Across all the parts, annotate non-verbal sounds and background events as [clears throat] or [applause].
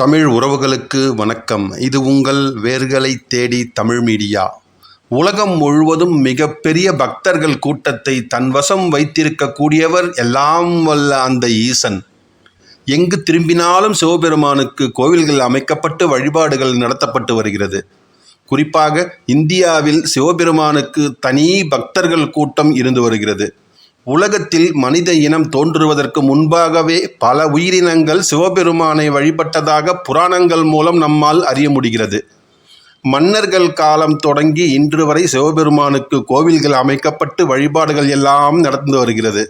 தமிழ் உறவுகளுக்கு வணக்கம். இது உங்கள் வேர்களை தேடி தமிழ் மீடியா. உலகம் முழுவதும் மிகப்பெரிய பக்தர்கள் கூட்டத்தை தன் வசம் வைத்திருக்கக்கூடியவர் எல்லாம் வல்ல அந்த ஈசன். எங்கு திரும்பினாலும் சிவபெருமானுக்கு கோவில்கள் அமைக்கப்பட்டு வழிபாடுகள் நடத்தப்பட்டு வருகிறது. குறிப்பாக இந்தியாவில் சிவபெருமானுக்கு தனி பக்தர்கள் கூட்டம் இருந்து வருகிறது. உலகத்தில் மனித இனம் தோன்றுவதற்கு முன்பாகவே பல உயிரினங்கள் சிவபெருமானை வழிபட்டதாக புராணங்கள் மூலம் நம்மால் அறிய முடிகிறது. மன்னர்கள் காலம் தொடங்கி இன்று வரை சிவபெருமானுக்கு கோவில்கள் அமைக்கப்பட்டு வழிபாடுகள் எல்லாம் நடந்து வருகிறது.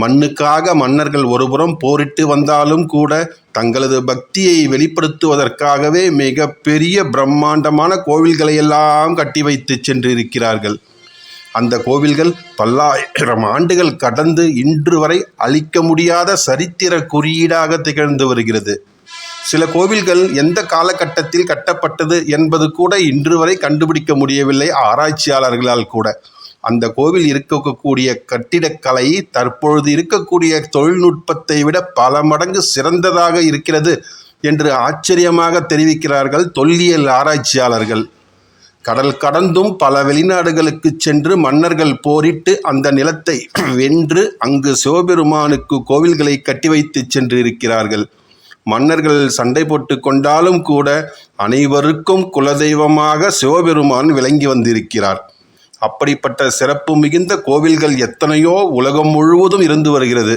மண்ணுக்காக மன்னர்கள் ஒருபுறம் போரிட்டு வந்தாலும் கூட தங்களது பக்தியை வெளிப்படுத்துவதற்காகவே மிக பெரிய பிரம்மாண்டமான கோவில்களை எல்லாம் கட்டி வைத்து சென்றிருக்கிறார்கள். அந்த கோவில்கள் பல்லாயிரம் ஆண்டுகள் கடந்து இன்று வரை அழிக்க முடியாத சரித்திர குறியீடாக திகழ்ந்து வருகிறது. சில கோவில்கள் எந்த காலகட்டத்தில் கட்டப்பட்டது என்பது கூட இன்று வரை கண்டுபிடிக்க முடியவில்லை ஆராய்ச்சியாளர்களால் கூட. அந்த கோவில் இருக்கக்கூடிய கட்டிடக்கலை தற்பொழுது இருக்கக்கூடிய தொழில்நுட்பத்தை விட பல மடங்கு சிறந்ததாக இருக்கிறது என்று ஆச்சரியமாக தெரிவிக்கிறார்கள் தொல்லியல் ஆராய்ச்சியாளர்கள். கடல் கடந்தும் பல வெளிநாடுகளுக்கு சென்று மன்னர்கள் போரிட்டு அந்த நிலத்தை [clears throat] வென்று அங்கு சிவபெருமானுக்கு கோவில்களை கட்டி வைத்து சென்று இருக்கிறார்கள் மன்னர்கள் சண்டை போட்டு கொண்டாலும் கூட அனைவருக்கும் குலதெய்வமாக சிவபெருமான் விளங்கி வந்திருக்கிறார். அப்படிப்பட்ட சிறப்பு மிகுந்த கோவில்கள் எத்தனையோ உலகம் முழுவதும் இருந்து வருகிறது.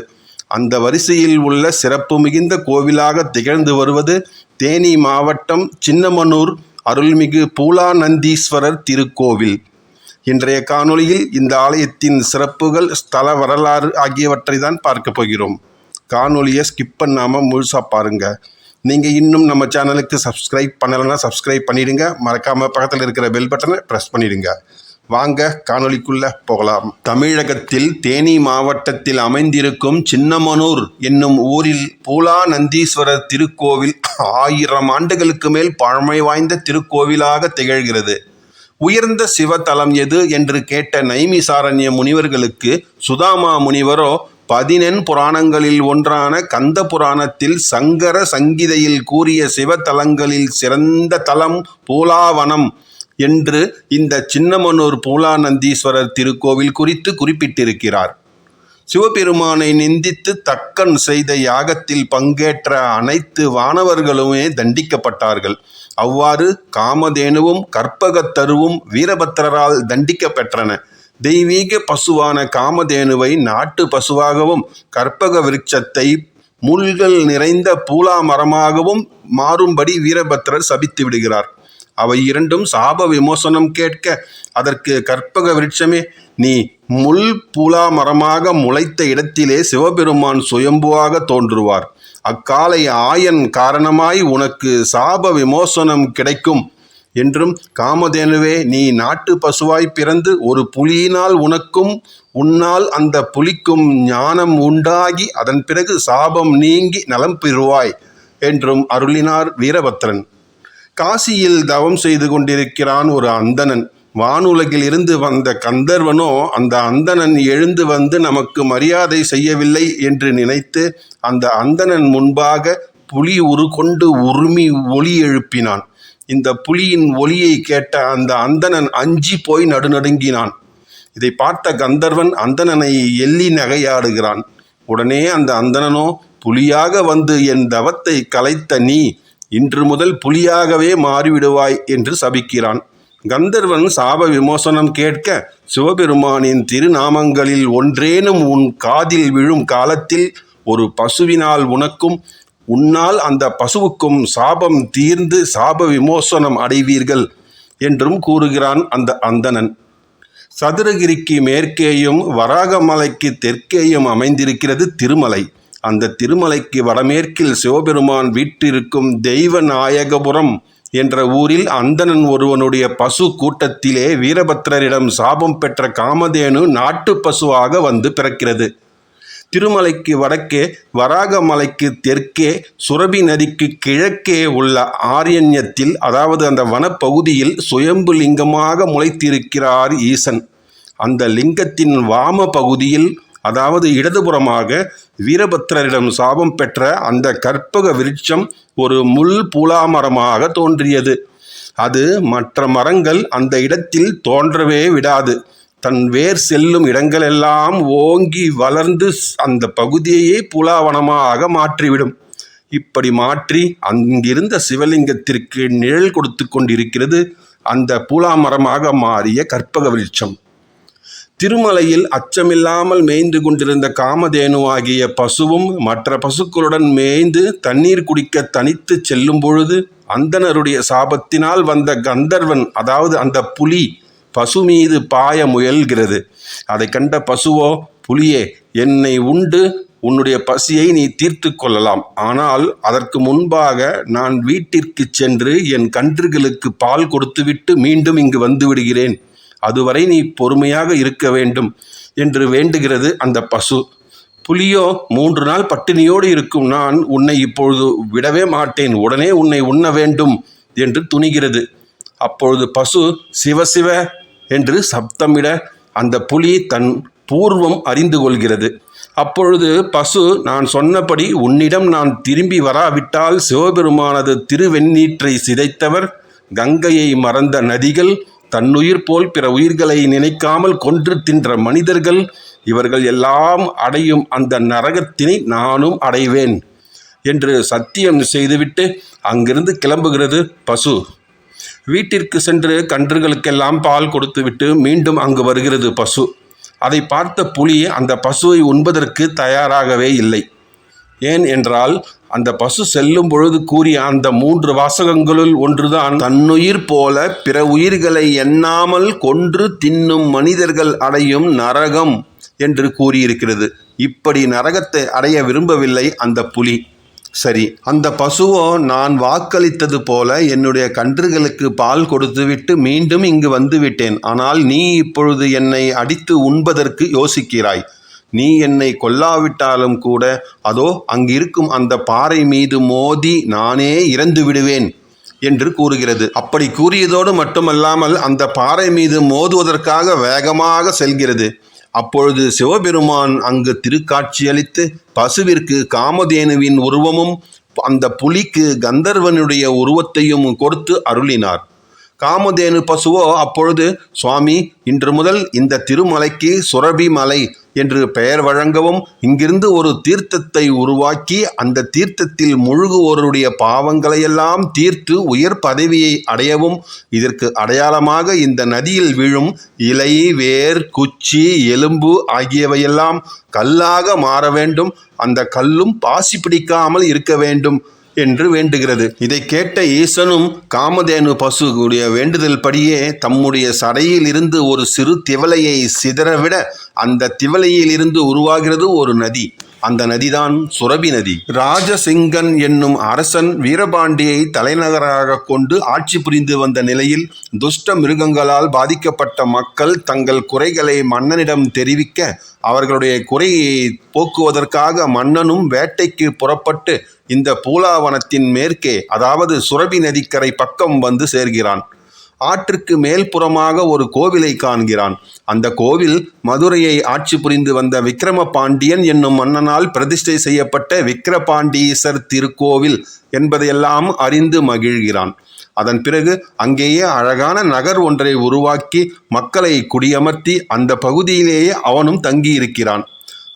அந்த வரிசையில் உள்ள சிறப்பு மிகுந்த கோவிலாக திகழ்ந்து வருவது தேனி மாவட்டம் சின்னமனூர் அருள்மிகு பூலாநந்தீஸ்வரர் திருக்கோவில். இன்றைய காணொளியில் இந்த ஆலயத்தின் சிறப்புகள் ஸ்தல வரலாறு ஆகியவற்றை தான் பார்க்க போகிறோம். காணொலியை ஸ்கிப் பண்ணாமல் முழுசாக பாருங்கள் நீங்கள் இன்னும் நம்ம சேனலுக்கு சப்ஸ்கிரைப் பண்ணலைன்னா சப்ஸ்கிரைப் பண்ணிடுங்க. மறக்காமல் பக்கத்தில் இருக்கிற பெல் பட்டனை ப்ரெஸ் பண்ணிடுங்க. வாங்க காணொலிக்குள்ள போகலாம். தமிழகத்தில் தேனி மாவட்டத்தில் அமைந்திருக்கும் சின்னமனூர் என்னும் ஊரில் பூலா நந்தீஸ்வரர் திருக்கோவில் ஆயிரம் ஆண்டுகளுக்கு மேல் பழமை வாய்ந்த திருக்கோவிலாக திகழ்கிறது. உயர்ந்த சிவத்தலம் எது என்று கேட்ட நைமிசாரண்ய முனிவர்களுக்கு சுதாமா முனிவரோ பதினெண் புராணங்களில் ஒன்றான கந்த புராணத்தில் சங்கர சங்கிதையில் கூறிய சிவத்தலங்களில் சிறந்த தலம் பூலாவனம். என்று இந்த சின்னமனூர் பூலானந்தீஸ்வரர் திருக்கோவில் குறித்து குறிப்பிட்டிருக்கிறார். சிவபெருமானை நிந்தித்து தக்கன் செய்த யாகத்தில் பங்கேற்ற அனைத்து வானவர்களுமே தண்டிக்கப்பட்டார்கள். அவ்வாறு காமதேனுவும் கற்பகத்தருவும் வீரபத்திரரால் தண்டிக்கப்பெற்றன. தெய்வீக பசுவான காமதேனுவை நாட்டு பசுவாகவும் கற்பக விருட்சத்தை முள்கள் நிறைந்த பூலா மரமாகவும் மாறும்படி வீரபத்திரர் சபித்து விடுகிறார். அவை இரண்டும் சாப விமோசனம் கேட்க அதற்கு கற்பக விருட்சமே நீ முள் புலா மரமாக முளைத்த இடத்திலே சிவபெருமான் சுயம்புவாக தோன்றுவார். அக்காலை ஆயன் காரணமாய் உனக்கு சாப விமோசனம் கிடைக்கும் என்றும் காமதேனுவே நீ நாட்டு பசுவாய் பிறந்து ஒரு புலியினால் உனக்கும் உன்னால் அந்த புலிக்கும் ஞானம் உண்டாகி அதன் பிறகு சாபம் நீங்கி நலம் பெறுவாய் என்றும் அருளினார் வீரபத்ரன். காசியில் தவம் செய்து கொண்டிருக்கிறான் ஒரு அந்தணன். வானுலகில் இருந்து வந்த கந்தர்வனோ அந்த அந்தணன் எழுந்து வந்து நமக்கு மரியாதை செய்யவில்லை என்று நினைத்து அந்த அந்தணன் முன்பாக புலி உருகொண்டு உருமி ஒலி எழுப்பினான். இந்த புலியின் ஒலியை கேட்ட அந்த அந்தணன் அஞ்சி போய் நடுநடுங்கினான். இதை பார்த்த கந்தர்வன் அந்தணனை எள்ளி நகையாடுகிறான். உடனே அந்த அந்தணனோ புலியாக வந்து என் தவத்தை கலைத்த நீ இன்று முதல் புலியாகவே மாறிவிடுவாய் என்று சபிக்கிறான். கந்தர்வன் சாப விமோசனம் கேட்க சிவபெருமானின் திருநாமங்களில் ஒன்றேனும் உன் காதில் விழும் காலத்தில் ஒரு பசுவினால் உனக்கும் உன்னால் அந்த பசுவுக்கும் சாபம் தீர்ந்து சாப விமோசனம் அடைவீர்கள் என்றும் கூறுகிறான் அந்த அந்தணன். சதுரகிரிக்கு மேற்கேயும் வராகமலைக்கு தெற்கேயும் அமைந்திருக்கிறது திருமலை. அந்த திருமலைக்கு வடமேற்கில் சிவபெருமான் வீட்டிருக்கும் தெய்வ நாயகபுரம் என்ற ஊரில் அந்தணன் ஒருவனுடைய பசு கூட்டத்திலே வீரபத்திரரிடம் சாபம் பெற்ற காமதேனு நாட்டு பசுவாக வந்து பிறக்கிறது. திருமலைக்கு வடக்கே வராகமலைக்கு தெற்கே சுரபி நதிக்கு கிழக்கே உள்ள ஆரியண்யத்தில் அதாவது அந்த வனப்பகுதியில் சுயம்பு லிங்கமாக முளைத்திருக்கிறார் ஈசன். அந்த லிங்கத்தின் வாம பகுதியில் அதாவது இடதுபுறமாக வீரபத்திரரிடம் சாபம் பெற்ற அந்த கற்பக விருட்சம் ஒரு முள் பூலாமரமாக தோன்றியது. அது மற்ற மரங்கள் அந்த இடத்தில் தோன்றவே விடாது. தன் வேர் செல்லும் இடங்களெல்லாம் ஓங்கி வளர்ந்து அந்த பகுதியையே புலாவனமாக மாற்றிவிடும். இப்படி மாற்றி அங்கிருந்த சிவலிங்கத்திற்கு நிழல் கொடுத்து கொண்டிருக்கிறது அந்த பூலாமரமாக மாறிய கற்பக விருட்சம். திருமலையில் அச்சமில்லாமல் மேய்ந்து கொண்டிருந்த காமதேனுவாகிய பசுவும் மற்ற பசுக்களுடன் மேய்ந்து தண்ணீர் குடிக்க தனித்து செல்லும் பொழுது அந்தணருடைய சாபத்தினால் வந்த கந்தர்வன் அதாவது அந்த புலி பசு மீது பாய முயல்கிறது. அதை கண்ட பசுவோ புலியே என்னை உண்டு உன்னுடைய பசியை நீ தீர்த்து கொள்ளலாம். ஆனால் அதற்கு முன்பாக நான் வீட்டிற்கு சென்று என் கன்றுகளுக்கு பால் கொடுத்துவிட்டு மீண்டும் இங்கு வந்து விடுகிறேன். அதுவரை நீ பொறுமையாக இருக்க வேண்டும் என்று வேண்டுகிறது அந்த பசு. புலியோ மூன்று நாள் பட்டினியோடு இருக்கும் நான் உன்னை இப்பொழுது விடவே மாட்டேன். உடனே உன்னை உண்ண வேண்டும் என்று துணிகிறது. அப்பொழுது பசு சிவசிவ என்று சப்தமிட அந்த புலி தன் பூர்வம் அறிந்து கொள்கிறது. அப்பொழுது பசு நான் சொன்னபடி உன்னிடம் நான் திரும்பி வராவிட்டால் சிவபெருமானது திருவெண்ணீற்றை சிதைத்தவர். கங்கையை மறந்த நதிகள் தன்னுயிர் போல் பிற உயிர்களை நினைக்காமல் கொன்று தின்ற மனிதர்கள் இவர்கள் எல்லாம் அடையும் அந்த நரகத்தினை நானும் அடைவேன் என்று சத்தியம் செய்துவிட்டு அங்கிருந்து கிளம்புகிறது பசு. வீட்டிற்கு சென்று கன்றுகளுக்கெல்லாம் பால் கொடுத்துவிட்டு மீண்டும் அங்கு வருகிறது பசு. அதை பார்த்த புலி அந்த பசுவை உண்பதற்கு தயாராகவே இல்லை. ஏன் என்றால் அந்த பசு செல்லும் பொழுது கூறிய அந்த மூன்று வாசகங்களுள் ஒன்றுதான். தன்னுயிர் போல பிற உயிர்களை எண்ணாமல் கொன்று தின்னும் மனிதர்கள் அடையும் நரகம் என்று கூறியிருக்கிறது. இப்படி நரகத்தை அடைய விரும்பவில்லை அந்த புலி. சரி அந்த பசுவோ நான் வாக்களித்தது போல என்னுடைய கன்றுகளுக்கு பால் கொடுத்துவிட்டு மீண்டும் இங்கு வந்துவிட்டேன். ஆனால் நீ இப்பொழுது என்னை அடித்து உண்பதற்கு யோசிக்கிறாய். நீ என்னை கொல்லாவிட்டாலும் கூட அதோ அங்கிருக்கும் அந்த பாறை மீது மோதி நானே இறந்து விடுவேன் என்று கூறுகிறது. அப்படி கூறியதோடு மட்டுமல்லாமல் அந்த பாறை மீது மோதுவதற்காக வேகமாக செல்கிறது. அப்பொழுது சிவபெருமான் அங்கு திருக்காட்சியளித்து பசுவிற்கு காமதேனுவின் உருவமும் அந்த புலிக்கு கந்தர்வனுடைய உருவத்தையும் கொடுத்து அருளினார். காமதேனு பசுவோ அப்பொழுது சுவாமி இன்று முதல் இந்த திருமலைக்கு சுரபி மலை என்று பெயர் வழங்கவும் இங்கிருந்து ஒரு தீர்த்தத்தை உருவாக்கி அந்த தீர்த்தத்தில் முழுகுவோருடைய பாவங்களையெல்லாம் தீர்த்து உயர் பதவியை அடையவும் இதற்கு அடையாளமாக இந்த நதியில் விழும் இலை வேர் குச்சி எலும்பு ஆகியவையெல்லாம் கல்லாக மாற வேண்டும். அந்த கல்லும் பாசி பிடிக்காமல் இருக்க வேண்டும். என்று வேண்டுகிறது. இதை கேட்ட ஈசனும் காமதேனு பசுடைய வேண்டுதல் படியே தம்முடைய சடையில் இருந்து ஒரு சிறு திவலையை சிதறவிட அந்த திவலையில் இருந்து உருவாகிறது ஒரு நதி. அந்த நதிதான் சுரபி நதி. ராஜசிங்கன் என்னும் அரசன் வீரபாண்டியை தலைநகராக கொண்டு ஆட்சி புரிந்து வந்த நிலையில் துஷ்ட மிருகங்களால் பாதிக்கப்பட்ட மக்கள் தங்கள் குறைகளை மன்னனிடம் தெரிவிக்க அவர்களுடைய குறையை போக்குவதற்காக மன்னனும் வேட்டைக்கு புறப்பட்டு இந்த பூலாவனத்தின் மேற்கே அதாவது சுரபி நதிக்கரை பக்கம் வந்து சேர்கிறான். ஆற்றுக்கு மேல்புறமாக ஒரு கோவிலை காண்கிறான். அந்த கோவில் மதுரையை ஆட்சி புரிந்து வந்த விக்ரம பாண்டியன் என்னும் மன்னனால் பிரதிஷ்டை செய்யப்பட்ட விக்ரபாண்டீசர் திருக்கோவில் என்பதையெல்லாம் அறிந்து மகிழ்கிறான். அதன் பிறகு அங்கேயே அழகான நகர் ஒன்றை உருவாக்கி மக்களை குடியமர்த்தி அந்த பகுதியிலேயே அவனும் தங்கியிருக்கிறான்.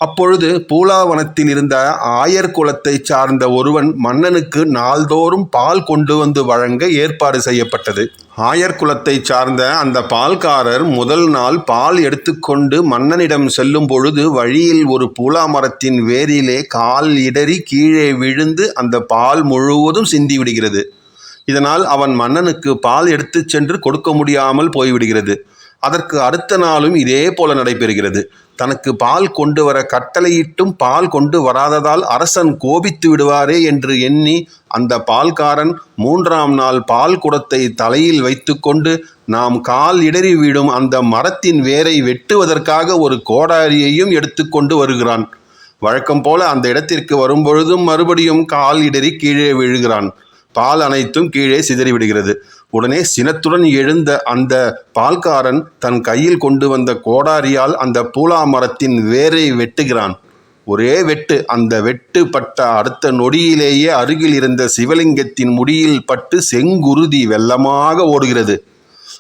அப்பொழுது பூலாவனத்தில் இருந்த ஆயர் குலத்தை சார்ந்த ஒருவன் மன்னனுக்கு நாள்தோறும் பால் கொண்டு வந்து வழங்க ஏற்பாடு செய்யப்பட்டது. ஆயர் குலத்தை சார்ந்த அந்த பால்காரர் முதல் நாள் பால் எடுத்துக்கொண்டு மன்னனிடம் செல்லும் பொழுது வழியில் ஒரு பூலா மரத்தின் வேரிலே கால் இடறி கீழே விழுந்து அந்த பால் முழுவதும் சிந்திவிடுகிறது இதனால் அவன் மன்னனுக்கு பால் எடுத்துச் சென்று கொடுக்க முடியாமல் போய்விடுகிறது. அதற்கு அடுத்த நாளும் இதே போல நடைபெறுகிறது. தனக்கு பால் கொண்டு வர கட்டளையிட்டும் பால் கொண்டு வராததால் அரசன் கோபித்து விடுவாரே என்று எண்ணி அந்த பால்காரன் மூன்றாம் நாள் பால் குடத்தை தலையில் வைத்துக்கொண்டு நாம் கால் இடறிவிடும் அந்த மரத்தின் வேரை வெட்டுவதற்காக ஒரு கோடாரியையும் எடுத்துக்கொண்டு வருகிறான். வழக்கம் போல அந்த இடத்திற்கு வரும்பொழுதும் மறுபடியும் கால் இடறி கீழே விழுகிறான். பால் அனைத்தும் கீழே சிதறிவிடுகிறது. உடனே சினத்துடன் எழுந்த அந்த பால்காரன் தன் கையில் கொண்டு வந்த கோடாரியால் அந்த பூலா மரத்தின் வேரை வெட்டுகிறான். ஒரே வெட்டு அந்த வெட்டு பட்ட அடுத்த நொடியிலேயே அருகில் இருந்த சிவலிங்கத்தின் முடியில் பட்டு செங்குருதி வெள்ளமாக ஓடுகிறது.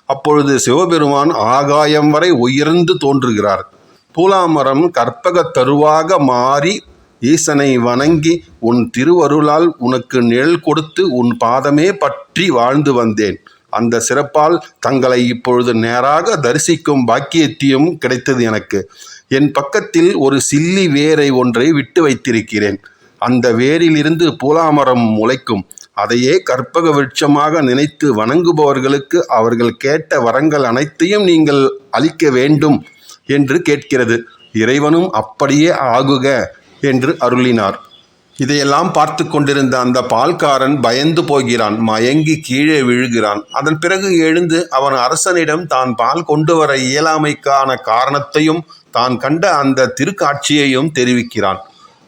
அப்பொழுது சிவபெருமான் ஆகாயம் வரை உயர்ந்து தோன்றுகிறார். பூலாமரம் கற்பகத் தருவாக மாறி ஈசனை வணங்கி உன் திருவருளால் உனக்கு நிழல் கொடுத்து உன் பாதமே பற்றி வாழ்ந்து வந்தேன். அந்த சிறப்பால் தங்களை இப்பொழுது நேராக தரிசிக்கும் பாக்கியத்தையும் கிடைத்தது எனக்கு. என் பக்கத்தில் ஒரு சில்லி வேரை ஒன்றை விட்டு வைத்திருக்கிறேன். அந்த வேரிலிருந்து பூலாமரம் முளைக்கும். அதையே கற்பக விருட்சமாக நினைத்து வணங்குபவர்களுக்கு அவர்கள் கேட்ட வரங்கள் அனைத்தையும் நீங்கள் அளிக்க வேண்டும் என்று கேட்கிறது. இறைவனும் அப்படியே ஆகுக. என்று அருளினார். இதையெல்லாம் பார்த்து கொண்டிருந்த அந்த பால்காரன் பயந்து போகிறான் மயங்கி கீழே விழுகிறான். அதன் பிறகு எழுந்து அவன் அரசனிடம் தான் பால் கொண்டு வர இயலாமைக்கான காரணத்தையும் தான் கண்ட அந்த திருக்காட்சியையும் தெரிவிக்கிறான்.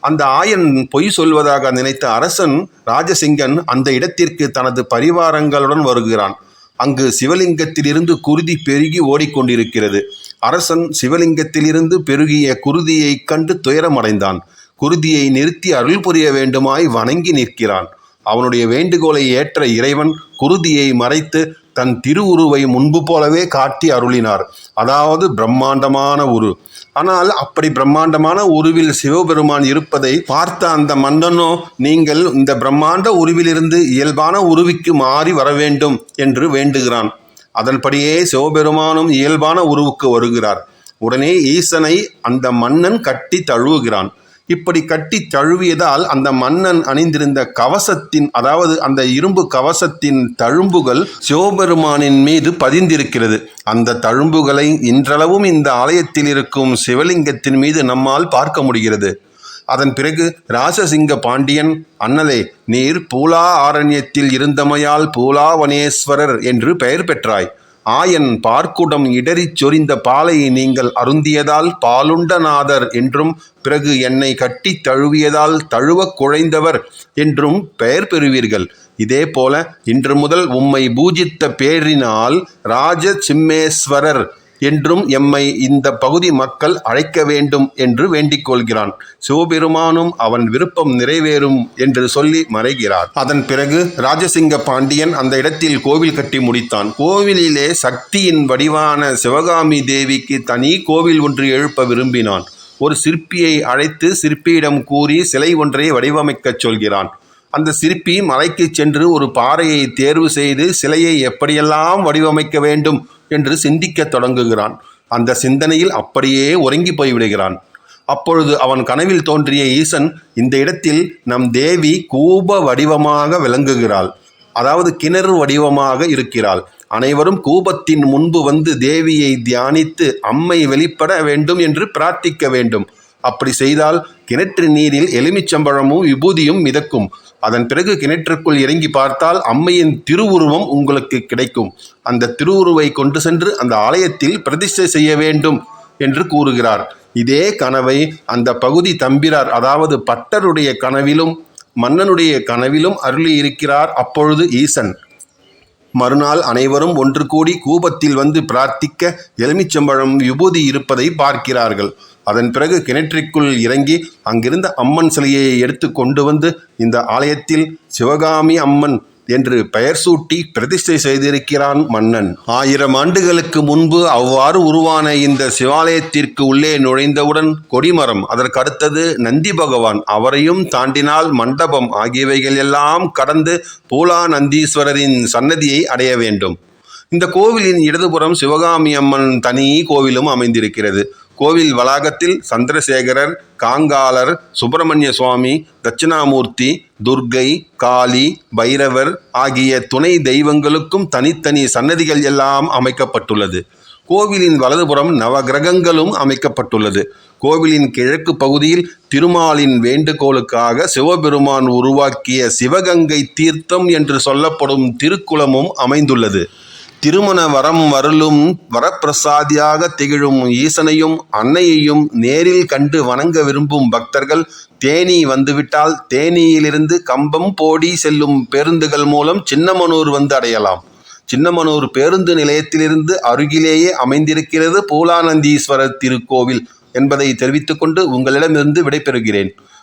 அந்த ஆயன் பொய் சொல்வதாக நினைத்த அரசன் ராஜசிங்கன் அந்த இடத்திற்கு தனது பரிவாரங்களுடன் வருகிறான். அங்கு சிவலிங்கத்திலிருந்து குருதி பெருகி ஓடிக்கொண்டிருக்கிறது. அரசன் சிவலிங்கத்திலிருந்து பெருகிய குருதியைக் கண்டு துயரமடைந்தான். குருதியை நிறுத்தி அருள் புரிய வேண்டுமாய் வணங்கி நிற்கிறான். அவனுடைய வேண்டுகோளை ஏற்ற இறைவன் குருதியை மறைத்து தன் திருவுருவை முன்பு போலவே காட்டி அருளினார். அதாவது பிரம்மாண்டமான உரு. ஆனால் அப்படி பிரம்மாண்டமான உருவில் சிவபெருமான் இருப்பதை பார்த்த அந்த மன்னனோ நீங்கள் இந்த பிரம்மாண்ட உருவிலிருந்து இயல்பான உருவிக்கு மாறி வர வேண்டும் என்று வேண்டுகிறான். அதன்படியே சிவபெருமானும் இயல்பான உருவுக்கு வருகிறார். உடனே ஈசனை அந்த மன்னன் கட்டி தழுவுகிறான். இப்படி கட்டி தழுவியதால் அந்த மன்னன் அணிந்திருந்த கவசத்தின் அதாவது அந்த இரும்பு கவசத்தின் தழும்புகள் சிவபெருமானின் மீது பதிந்திருக்கிறது. அந்த தழும்புகளை இன்றளவும் இந்த ஆலயத்தில் இருக்கும் சிவலிங்கத்தின் மீது நம்மால் பார்க்க முடிகிறது. அதன் பிறகு ராசசிங்க பாண்டியன் அண்ணலே நீர் பூலா ஆரண்யத்தில் இருந்தமையால் பூலாவனேஸ்வரர் என்று பெயர் பெற்றாய். ஆயன் பார்க்குடம் இடறிச் சொரிந்த பாலை நீங்கள் அருந்தியதால் பாலுண்டநாதர் என்றும் பிறகு என்னை கட்டித் தழுவியதால் தழுவக் குழைந்தவர் என்றும் பெயர் பெறுவீர்கள். இதே போல இன்று முதல் உம்மை பூஜித்த பேரினால் ராஜ சிம்மேஸ்வரர் என்றும் எம்மை இந்த பகுதி மக்கள் அழைக்க வேண்டும் என்று வேண்டிக் கொள்கிறான். சிவபெருமானும் அவன் விருப்பம் நிறைவேறும் என்று சொல்லி மறைகிறார். அதன் பிறகு ராஜசிங்க பாண்டியன் அந்த இடத்தில் கோவில் கட்டி முடித்தான். கோவிலிலே சக்தியின் வடிவான சிவகாமி தேவிக்கு தனி கோவில் ஒன்று எழுப்ப விரும்பினான். ஒரு சிற்பியை அழைத்து சிற்பியிடம் கூறி சிலை ஒன்றை வடிவமைக்கச் சொல்கிறான். அந்த சிற்பி மலைக்கு சென்று ஒரு பாறையை தேர்வு செய்து சிலையை எப்படியெல்லாம் வடிவமைக்க வேண்டும் என்று சிந்திக்கத் தொடங்குகிறான். அந்த சிந்தனையில் அப்படியே உறங்கி போய்விடுகிறான். அப்பொழுது அவன் கனவில் தோன்றிய ஈசன் இந்த இடத்தில் நம் தேவி கூப வடிவமாக விளங்குகிறாள். அதாவது கிணறு வடிவமாக இருக்கிறாள். அனைவரும் கூபத்தின் முன்பு வந்து தேவியை தியானித்து அம்மை வெளிப்பட வேண்டும் என்று பிரார்த்திக்க வேண்டும். அப்படி செய்தால் கிணற்று நீரில் எலுமிச்சம்பழமும் விபூதியும் மிதக்கும். அதன் பிறகு கிணற்றுக்குள் இறங்கி பார்த்தால் அம்மையின் திருவுருவம் உங்களுக்கு கிடைக்கும். அந்த திருவுருவை கொண்டு சென்று அந்த ஆலயத்தில் பிரதிஷ்டை செய்ய வேண்டும் என்று கூறுகிறார். இதே கனவை அந்த பகுதி தம்பிரார் அதாவது பட்டருடைய கனவிலும் மன்னனுடைய கனவிலும் அருளி இருக்கிறார் அப்பொழுது ஈசன். மறுநாள் அனைவரும் ஒன்று கூடி கூபத்தில் வந்து பிரார்த்திக்க எலுமிச்சம்பழம் விபூதி இருப்பதை பார்க்கிறார்கள். அதன் பிறகு கிணற்றிற்குள் இறங்கி அங்கிருந்த அம்மன் சிலையை எடுத்து கொண்டு வந்து இந்த ஆலயத்தில் சிவகாமி அம்மன் என்று பெயர் சூட்டி பிரதிஷ்டை செய்திருக்கிறான் மன்னன். ஆயிரம் ஆண்டுகளுக்கு முன்பு அவ்வாறு உருவான இந்த சிவாலயத்திற்கு உள்ளே நுழைந்தவுடன் கொடிமரம் அதற்கு அடுத்தது நந்தி பகவான் அவரையும் தாண்டினால் மண்டபம் ஆகியவைகள் எல்லாம் கடந்து பூலா நந்தீஸ்வரரின் சன்னதியை அடைய வேண்டும். இந்த கோவிலின் இடதுபுறம் சிவகாமி அம்மன் தனி கோவிலும் அமைந்திருக்கிறது. கோவில் வளாகத்தில் சந்திரசேகரர் காங்காலர் சுப்பிரமணிய சுவாமி தட்சிணாமூர்த்தி துர்க்கை காளி பைரவர் ஆகிய துணை தெய்வங்களுக்கும் தனித்தனி சன்னதிகள் எல்லாம் அமைக்கப்பட்டுள்ளது. கோவிலின் வலதுபுறம் நவகிரகங்களும் அமைக்கப்பட்டுள்ளது. கோவிலின் கிழக்கு பகுதியில் திருமாலின் வேண்டுகோளுக்காக சிவபெருமான் உருவாக்கிய சிவகங்கை தீர்த்தம் என்று சொல்லப்படும் திருக்குளமும் அமைந்துள்ளது. திருமண வரம் வருளும் வரப்பிரசாதியாக திகழும் ஈசனையும் அன்னையையும் நேரில் கண்டு வணங்க விரும்பும் பக்தர்கள் தேனி வந்துவிட்டால் தேனியிலிருந்து கம்பம் போடி செல்லும் பேருந்துகள் மூலம் சின்னமனூர் வந்து அடையலாம். சின்னமனூர் பேருந்து நிலையத்திலிருந்து அருகிலேயே அமைந்திருக்கிறது பூலானந்தீஸ்வரர் திருக்கோவில் என்பதை தெரிவித்துக்கொண்டு உங்களிடமிருந்து விடைபெறுகிறேன்.